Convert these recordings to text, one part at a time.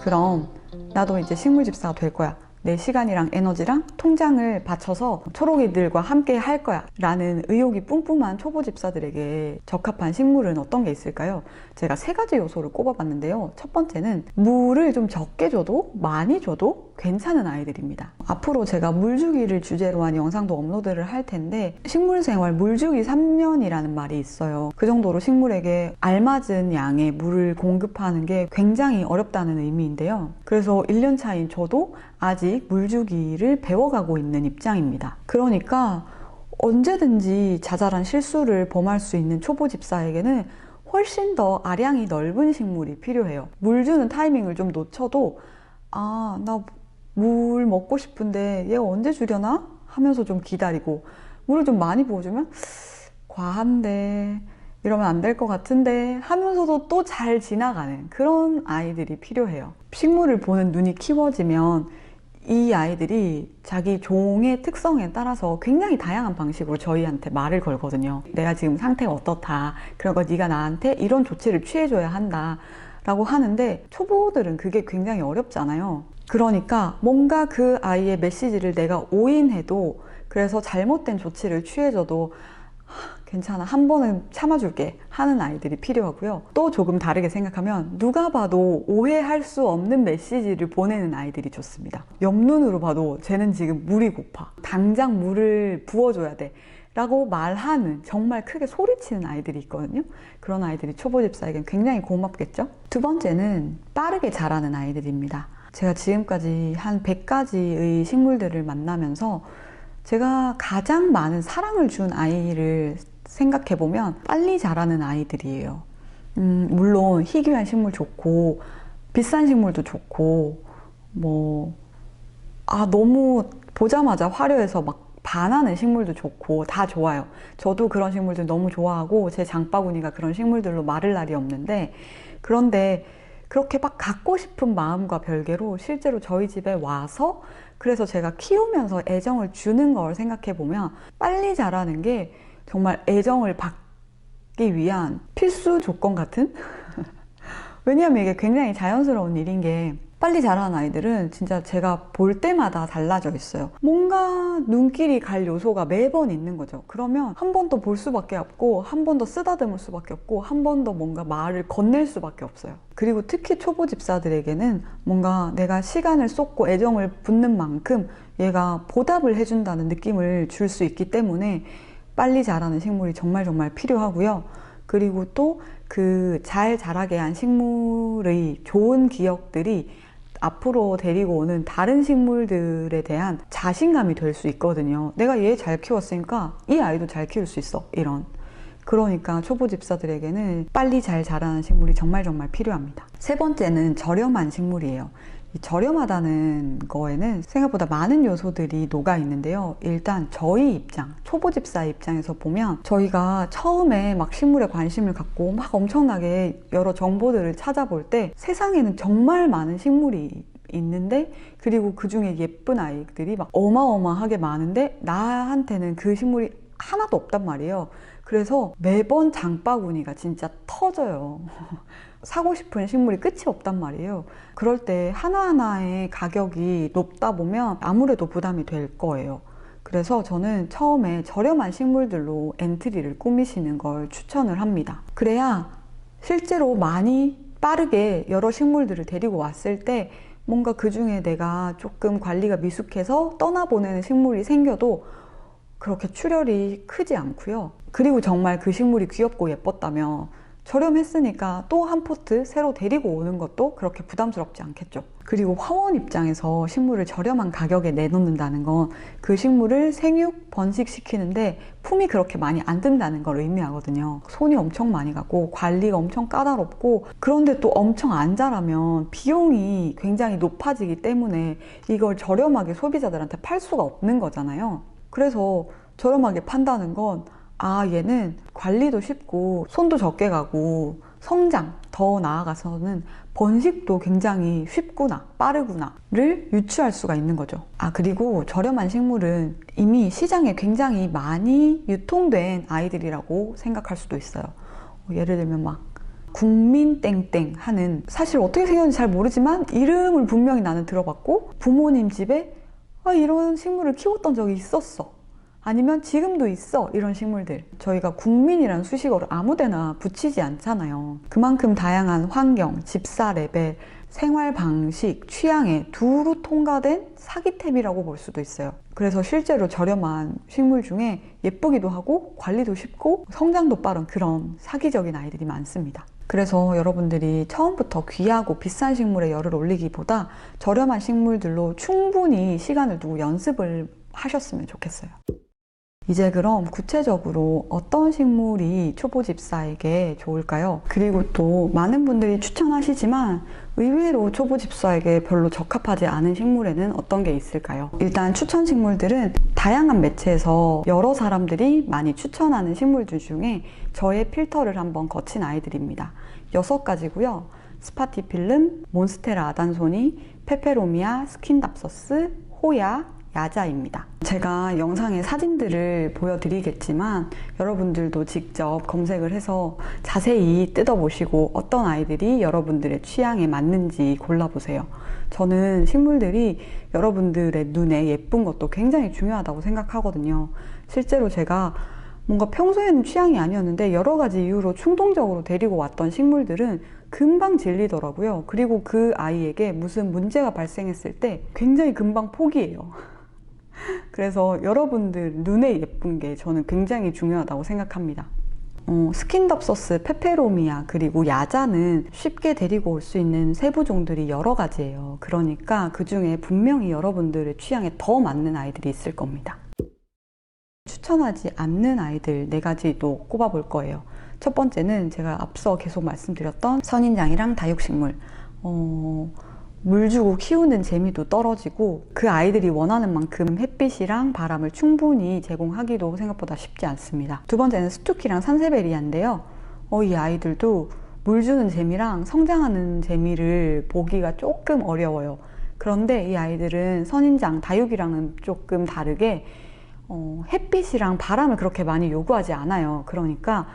그럼 나도 이제 식물 집사가 될 거야. 내 시간이랑 에너지랑 통장을 바쳐서 초록이들과 함께 할 거야. 라는 의욕이 뿜뿜한 초보 집사들에게 적합한 식물은 어떤 게 있을까요? 제가 세 가지 요소를 꼽아봤는데요. 첫 번째는 물을 좀 적게 줘도 많이 줘도 괜찮은 아이들입니다. 앞으로 제가 물주기를 주제로 한 영상도 업로드를 할 텐데 식물 생활 물주기 3년이라는 말이 있어요. 그 정도로 식물에게 알맞은 양의 물을 공급하는 게 굉장히 어렵다는 의미인데요. 그래서 1년 차인 저도 아직 물주기를 배워가고 있는 입장입니다. 그러니까 언제든지 자잘한 실수를 범할 수 있는 초보 집사에게는 훨씬 더 아량이 넓은 식물이 필요해요. 물 주는 타이밍을 좀 놓쳐도 아, 나 물 먹고 싶은데 얘가 언제 주려나? 하면서 좀 기다리고 물을 좀 많이 부어주면 과한데 이러면 안 될 것 같은데 하면서도 또 잘 지나가는 그런 아이들이 필요해요. 식물을 보는 눈이 키워지면 이 아이들이 자기 종의 특성에 따라서 굉장히 다양한 방식으로 저희한테 말을 걸거든요. 내가 지금 상태가 어떻다. 그러니까 네가 나한테 이런 조치를 취해줘야 한다. 라고 하는데 초보들은 그게 굉장히 어렵잖아요. 그러니까 뭔가 그 아이의 메시지를 내가 오인해도 그래서 잘못된 조치를 취해줘도 하, 괜찮아. 한 번은 참아줄게 하는 아이들이 필요하고요. 또 조금 다르게 생각하면 누가 봐도 오해할 수 없는 메시지를 보내는 아이들이 좋습니다. 옆눈으로 봐도 쟤는 지금 물이 고파. 당장 물을 부어줘야 돼. 라고 말하는 정말 크게 소리치는 아이들이 있거든요. 그런 아이들이 초보 집사에겐 굉장히 고맙겠죠? 두 번째는 빠르게 자라는 아이들입니다. 제가 지금까지 한 100가지의 식물들을 만나면서 제가 가장 많은 사랑을 준 아이를 생각해 보면 빨리 자라는 아이들이에요. 음, 물론 희귀한 식물 좋고 비싼 식물도 좋고 뭐 아 너무 보자마자 화려해서 막 반하는 식물도 좋고 다 좋아요. 저도 그런 식물들 너무 좋아하고 제 장바구니가 그런 식물들로 마를 날이 없는데 그런데 그렇게 막 갖고 싶은 마음과 별개로 실제로 저희 집에 와서 그래서 제가 키우면서 애정을 주는 걸 생각해 보면 빨리 자라는 게 정말 애정을 받기 위한 필수 조건 같은? 왜냐하면 이게 굉장히 자연스러운 일인 게 빨리 자라는 아이들은 진짜 제가 볼 때마다 달라져 있어요. 뭔가 눈길이 갈 요소가 매번 있는 거죠. 그러면 한 번 더 볼 수밖에 없고, 한 번 더 쓰다듬을 수밖에 없고, 한 번 더 뭔가 말을 건넬 수밖에 없어요. 그리고 특히 초보 집사들에게는 뭔가 내가 시간을 쏟고 애정을 붓는 만큼 얘가 보답을 해준다는 느낌을 줄 수 있기 때문에 빨리 자라는 식물이 정말 정말 필요하고요. 그리고 또 그 잘 자라게 한 식물의 좋은 기억들이 앞으로 데리고 오는 다른 식물들에 대한 자신감이 될 수 있거든요. 내가 얘 잘 키웠으니까 이 아이도 잘 키울 수 있어. 이런. 그러니까 초보 집사들에게는 빨리 잘 자라는 식물이 정말 정말 필요합니다. 세 번째는 저렴한 식물이에요. 이 저렴하다는 거에는 생각보다 많은 요소들이 녹아 있는데요. 일단 저희 입장, 초보 집사 입장에서 보면 저희가 처음에 막 식물에 관심을 갖고 막 엄청나게 여러 정보들을 찾아볼 때 세상에는 정말 많은 식물이 있는데 그리고 그 중에 예쁜 아이들이 막 어마어마하게 많은데 나한테는 그 식물이 하나도 없단 말이에요. 그래서 매번 장바구니가 진짜 터져요. 사고 싶은 식물이 끝이 없단 말이에요. 그럴 때 하나하나의 가격이 높다 보면 아무래도 부담이 될 거예요. 그래서 저는 처음에 저렴한 식물들로 엔트리를 꾸미시는 걸 추천을 합니다. 그래야 실제로 많이 빠르게 여러 식물들을 데리고 왔을 때 뭔가 그 중에 내가 조금 관리가 미숙해서 떠나보내는 식물이 생겨도 그렇게 출혈이 크지 않고요. 그리고 정말 그 식물이 귀엽고 예뻤다면 저렴했으니까 또 한 포트 새로 데리고 오는 것도 그렇게 부담스럽지 않겠죠. 그리고 화원 입장에서 식물을 저렴한 가격에 내놓는다는 건 그 식물을 생육, 번식시키는데 품이 그렇게 많이 안 든다는 걸 의미하거든요. 손이 엄청 많이 가고 관리가 엄청 까다롭고 그런데 또 엄청 안 자라면 비용이 굉장히 높아지기 때문에 이걸 저렴하게 소비자들한테 팔 수가 없는 거잖아요. 그래서 저렴하게 판다는 건 아, 얘는 관리도 쉽고 손도 적게 가고 성장 더 나아가서는 번식도 굉장히 쉽구나, 빠르구나를 유추할 수가 있는 거죠. 아, 그리고 저렴한 식물은 이미 시장에 굉장히 많이 유통된 아이들이라고 생각할 수도 있어요. 예를 들면 막 국민 땡땡 하는 사실 어떻게 생겼는지 잘 모르지만 이름을 분명히 나는 들어봤고 부모님 집에 아, 이런 식물을 키웠던 적이 있었어. 아니면 지금도 있어? 이런 식물들. 저희가 국민이라는 수식어를 아무데나 붙이지 않잖아요. 그만큼 다양한 환경, 집사 레벨, 생활 방식, 취향에 두루 통과된 사기템이라고 볼 수도 있어요. 그래서 실제로 저렴한 식물 중에 예쁘기도 하고 관리도 쉽고 성장도 빠른 그런 사기적인 아이들이 많습니다. 그래서 여러분들이 처음부터 귀하고 비싼 식물에 열을 올리기보다 저렴한 식물들로 충분히 시간을 두고 연습을 하셨으면 좋겠어요. 이제 그럼 구체적으로 어떤 식물이 초보 집사에게 좋을까요? 그리고 또 많은 분들이 추천하시지만 의외로 초보 집사에게 별로 적합하지 않은 식물에는 어떤 게 있을까요? 일단 추천 식물들은 다양한 매체에서 여러 사람들이 많이 추천하는 식물들 중에 저의 필터를 한번 거친 아이들입니다. 여섯 가지고요. 스파티필름, 몬스테라 아단소니, 페페로미아, 스킨답서스, 호야, 야자입니다. 제가 영상의 사진들을 보여드리겠지만 여러분들도 직접 검색을 해서 자세히 뜯어보시고 어떤 아이들이 여러분들의 취향에 맞는지 골라보세요. 저는 식물들이 여러분들의 눈에 예쁜 것도 굉장히 중요하다고 생각하거든요. 실제로 제가 뭔가 평소에는 취향이 아니었는데 여러 가지 이유로 충동적으로 데리고 왔던 식물들은 금방 질리더라고요. 그리고 그 아이에게 무슨 문제가 발생했을 때 굉장히 금방 포기해요. 그래서 여러분들 눈에 예쁜 게 저는 굉장히 중요하다고 생각합니다. 어, 스킨덥서스, 페페로미아, 그리고 야자는 쉽게 데리고 올 수 있는 세부종들이 여러 가지예요. 그러니까 그 중에 분명히 여러분들의 취향에 더 맞는 아이들이 있을 겁니다. 추천하지 않는 아이들 네 가지도 꼽아볼 거예요. 첫 번째는 제가 앞서 계속 말씀드렸던 선인장이랑 다육식물. 어, 물 주고 키우는 재미도 떨어지고 그 아이들이 원하는 만큼 햇빛이랑 바람을 충분히 제공하기도 생각보다 쉽지 않습니다. 두 번째는 스투키랑 산세베리아인데요. 어, 이 아이들도 물 주는 재미랑 성장하는 재미를 보기가 조금 어려워요. 그런데 이 아이들은 선인장, 다육이랑은 조금 다르게 어, 햇빛이랑 바람을 그렇게 많이 요구하지 않아요. 그러니까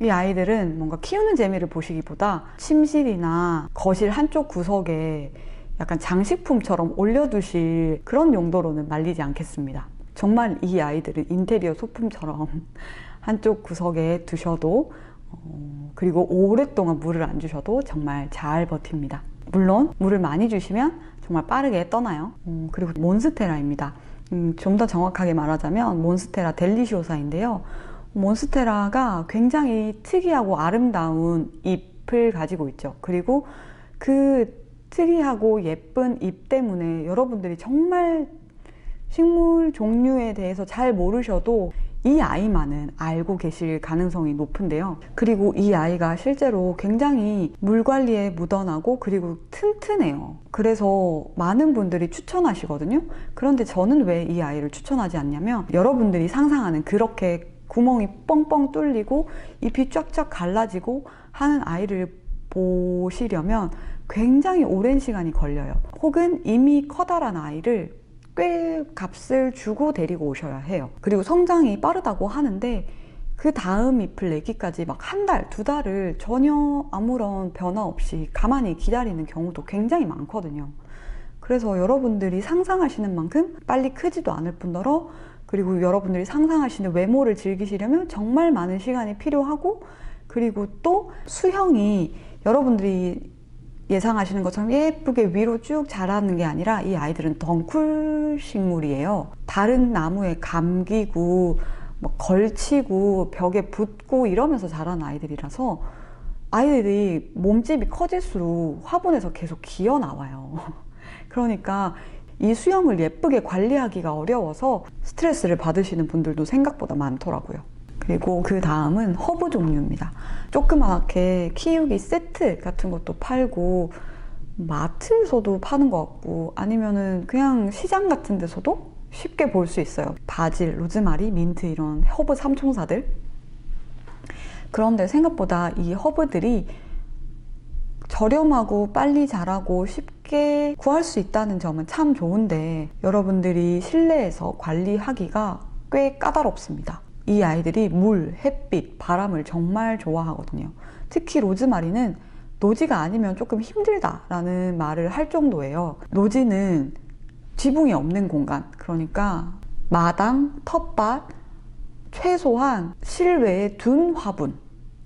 이 아이들은 뭔가 키우는 재미를 보시기보다 침실이나 거실 한쪽 구석에 약간 장식품처럼 올려두실 그런 용도로는 말리지 않겠습니다. 정말 이 아이들은 인테리어 소품처럼 한쪽 구석에 두셔도 어, 그리고 오랫동안 물을 안 주셔도 정말 잘 버팁니다. 물론 물을 많이 주시면 정말 빠르게 떠나요. 음, 그리고 몬스테라입니다. 음, 좀 더 정확하게 말하자면 몬스테라 델리시오사인데요. 몬스테라가 굉장히 특이하고 아름다운 잎을 가지고 있죠. 그리고 그 특이하고 예쁜 잎 때문에 여러분들이 정말 식물 종류에 대해서 잘 모르셔도 이 아이만은 알고 계실 가능성이 높은데요. 그리고 이 아이가 실제로 굉장히 물 관리에 무던하고 그리고 튼튼해요. 그래서 많은 분들이 추천하시거든요. 그런데 저는 왜 이 아이를 추천하지 않냐면 여러분들이 상상하는 그렇게 구멍이 뻥뻥 뚫리고 잎이 쫙쫙 갈라지고 하는 아이를 보시려면 굉장히 오랜 시간이 걸려요. 혹은 이미 커다란 아이를 꽤 값을 주고 데리고 오셔야 해요. 그리고 성장이 빠르다고 하는데 그 다음 잎을 내기까지 막 한 달, 두 달을 전혀 아무런 변화 없이 가만히 기다리는 경우도 굉장히 많거든요. 그래서 여러분들이 상상하시는 만큼 빨리 크지도 않을 뿐더러 그리고 여러분들이 상상하시는 외모를 즐기시려면 정말 많은 시간이 필요하고 그리고 또 수형이 여러분들이 예상하시는 것처럼 예쁘게 위로 쭉 자라는 게 아니라 이 아이들은 덩쿨 식물이에요. 다른 나무에 감기고 뭐 걸치고 벽에 붙고 이러면서 자란 아이들이라서 아이들이 몸집이 커질수록 화분에서 계속 기어 나와요. 그러니까 이 수영을 예쁘게 관리하기가 어려워서 스트레스를 받으시는 분들도 생각보다 많더라고요. 그리고 그 다음은 허브 종류입니다. 조그맣게 키우기 세트 같은 것도 팔고 마트에서도 파는 것 같고 아니면은 그냥 시장 같은 데서도 쉽게 볼 수 있어요. 바질, 로즈마리, 민트 이런 허브 삼총사들. 그런데 생각보다 이 허브들이 저렴하고 빨리 자라고 쉽게 구할 수 있다는 점은 참 좋은데 여러분들이 실내에서 관리하기가 꽤 까다롭습니다. 이 아이들이 물, 햇빛, 바람을 정말 좋아하거든요. 특히 로즈마리는 노지가 아니면 조금 힘들다라는 말을 할 정도예요. 노지는 지붕이 없는 공간, 그러니까 마당, 텃밭, 최소한 실외에 둔 화분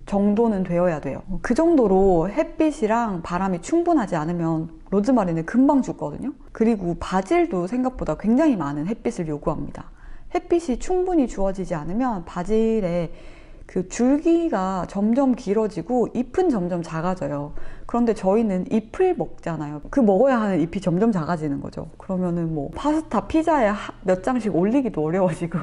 정도는 되어야 돼요. 그 정도로 햇빛이랑 바람이 충분하지 않으면 로즈마리는 금방 죽거든요. 그리고 바질도 생각보다 굉장히 많은 햇빛을 요구합니다. 햇빛이 충분히 주어지지 않으면 바질의 그 줄기가 점점 길어지고 잎은 점점 작아져요. 그런데 저희는 잎을 먹잖아요. 그 먹어야 하는 잎이 점점 작아지는 거죠. 그러면은 뭐 파스타, 피자에 하- 몇 장씩 올리기도 어려워지고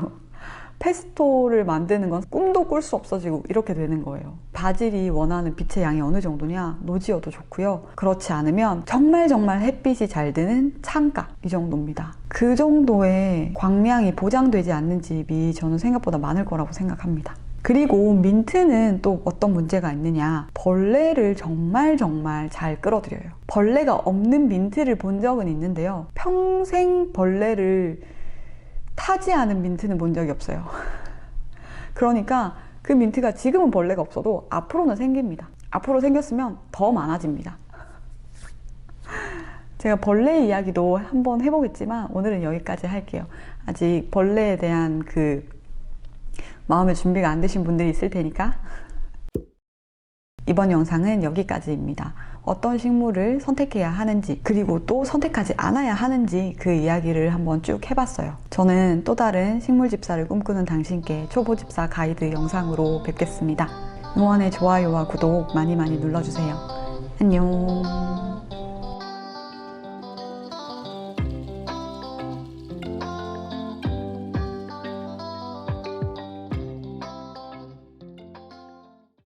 페스토를 만드는 건 꿈도 꿀 수 없어지고 이렇게 되는 거예요. 바질이 원하는 빛의 양이 어느 정도냐? 노지여도 좋고요. 그렇지 않으면 정말 정말 햇빛이 잘 드는 창가 이 정도입니다. 그 정도의 광량이 보장되지 않는 집이 저는 생각보다 많을 거라고 생각합니다. 그리고 민트는 또 어떤 문제가 있느냐. 벌레를 정말 정말 잘 끌어들여요. 벌레가 없는 민트를 본 적은 있는데요. 평생 벌레를 타지 않은 민트는 본 적이 없어요. 그러니까 그 민트가 지금은 벌레가 없어도 앞으로는 생깁니다. 앞으로 생겼으면 더 많아집니다. 제가 벌레 이야기도 한번 해보겠지만 오늘은 여기까지 할게요. 아직 벌레에 대한 그 마음의 준비가 안 되신 분들이 있을 테니까 이번 영상은 여기까지입니다. 어떤 식물을 선택해야 하는지, 그리고 또 선택하지 않아야 하는지 그 이야기를 한번 쭉 해봤어요. 저는 또 다른 식물 집사를 꿈꾸는 당신께 초보 집사 가이드 영상으로 뵙겠습니다. 응원의 좋아요와 구독 많이 많이 눌러주세요. 안녕.